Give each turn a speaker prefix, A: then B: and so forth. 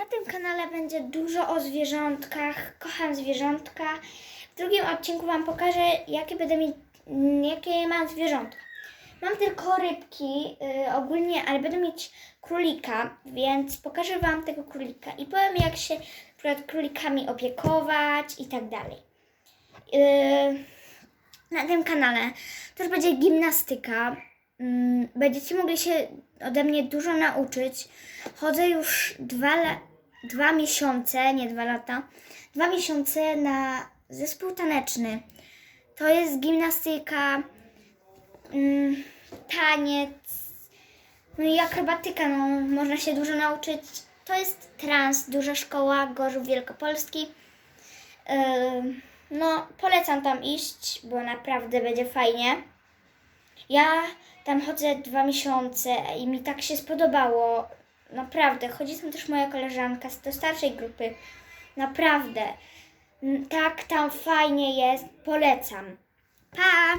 A: Na tym kanale będzie dużo o zwierzątkach. Kocham zwierzątka. W drugim odcinku Wam pokażę, jakie będę mieć, jakie mam zwierzątka. Mam tylko rybki y, ogólnie, ale będę mieć królika, więc pokażę Wam tego królika i powiem, jak się przykład królikami opiekować i tak dalej. Y, na tym kanale też będzie gimnastyka. Mm, Będziecie mogli się ode mnie dużo nauczyć. Chodzę już dwa, la- dwa miesiące, nie dwa lata, dwa miesiące na zespół taneczny. To jest gimnastyka, mm, taniec, no i akrobatyka, no można się dużo nauczyć. To jest trans, duża szkoła Gorzów Wielkopolski. No, polecam tam iść, bo naprawdę będzie fajnie. Ja tam chodzę dwa miesiące i mi tak się spodobało. Naprawdę. Chodzi tam też moja koleżanka z do starszej grupy. Naprawdę. Tak tam fajnie jest. Polecam. Pa!